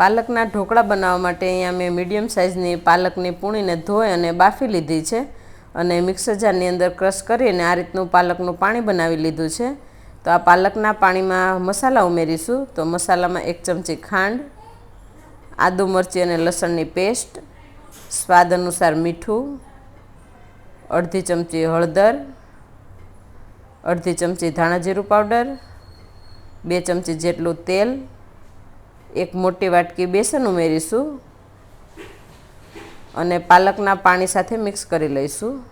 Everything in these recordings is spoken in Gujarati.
પાલકના ઢોકળા બનાવવા માટે અહીંયા મેં મીડિયમ સાઇઝની પાલકની પૂણીને ધોઈ અને બાફી લીધી છે અને મિક્સર જારની અંદર ક્રશ કરીને આ રીતનું પાલકનું પાણી બનાવી લીધું છે. તો આ પાલકના પાણીમાં મસાલા ઉમેરીશું. તો મસાલામાં એક ચમચી ખાંડ, આદુ મરચી અને લસણની પેસ્ટ, સ્વાદ અનુસાર મીઠું, અડધી ચમચી હળદર, અડધી ચમચી ધાણા જીરું પાવડર, બે ચમચી જેટલું તેલ એક મોટી વાટકી બેસન ઉમેરીશું અને પાલકના પાણી સાથે મિક્સ કરી લઈશું.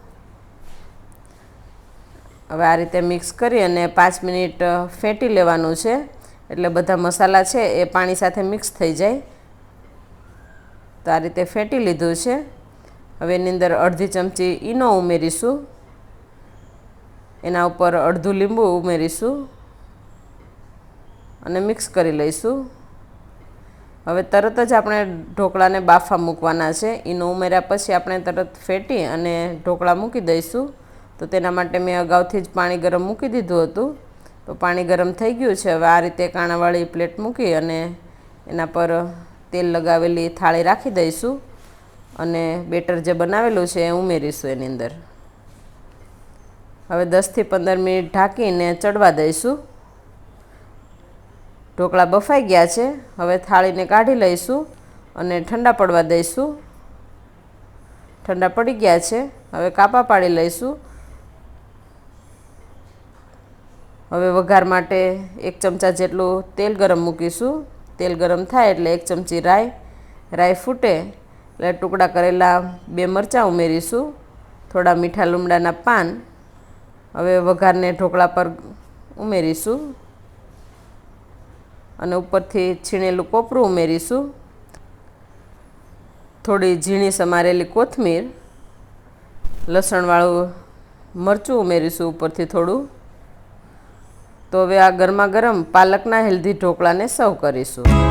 હવે આ રીતે મિક્સ કરી અને પાંચ મિનિટ ફેંટી લેવાનું છે. એટલે બધા મસાલા છે એ પાણી સાથે મિક્સ થઈ જાય. તો આ રીતે ફેંટી લીધું છે. હવે એની અંદર અડધી ચમચી ઈનો ઉમેરીશું. એના ઉપર અડધું લીંબુ ઉમેરીશું. અને મિક્સ કરી લઈશું. હવે તરત જ આપણે ઢોકળાને બાફા મૂકવાના છે. ઈનો ઉમેર્યા પછી આપણે તરત ફેટી અને ઢોકળા મૂકી દઈશું. તો તેના માટે મેં અગાઉથી જ પાણી ગરમ મૂકી દીધું હતું. તો પાણી ગરમ થઈ ગયું છે. હવે આ રીતે કાણાવાળી પ્લેટ મૂકી અને એના પર તેલ લગાવેલી થાળી રાખી દઈશું અને બેટર જે બનાવેલું છે એ ઉમેરીશું એની અંદર. હવે દસથી પંદર મિનિટ ઢાંકીને ચડવા દઈશું. ઢોકળા બફાઈ ગયા છે. હવે થાળીને કાઢી લઈશું અને ઠંડા પડવા દઈશું. ઠંડા પડી ગયા છે. હવે કાપા પાડી લઈશું. હવે વઘાર માટે એક ચમચા જેટલું તેલ ગરમ મૂકીશું. તેલ ગરમ થાય એટલે એક ચમચી રાઈ રાઈ ફૂટે એટલે ટુકડા કરેલા બે મરચાં ઉમેરીશું. થોડા મીઠા લીમડાના પાન. હવે વઘારને ઢોકળા પર ઉમેરીશું. અને ઉપરથી છીણેલું કોપરું ઉમેરીશું. થોડી ઝીણી સમારેલી કોથમીર, લસણવાળું મરચું ઉમેરીશું ઉપરથી થોડું. તો હવે આ ગરમા ગરમ પાલકના હેલ્ધી ઢોકળાને સર્વ કરીશું.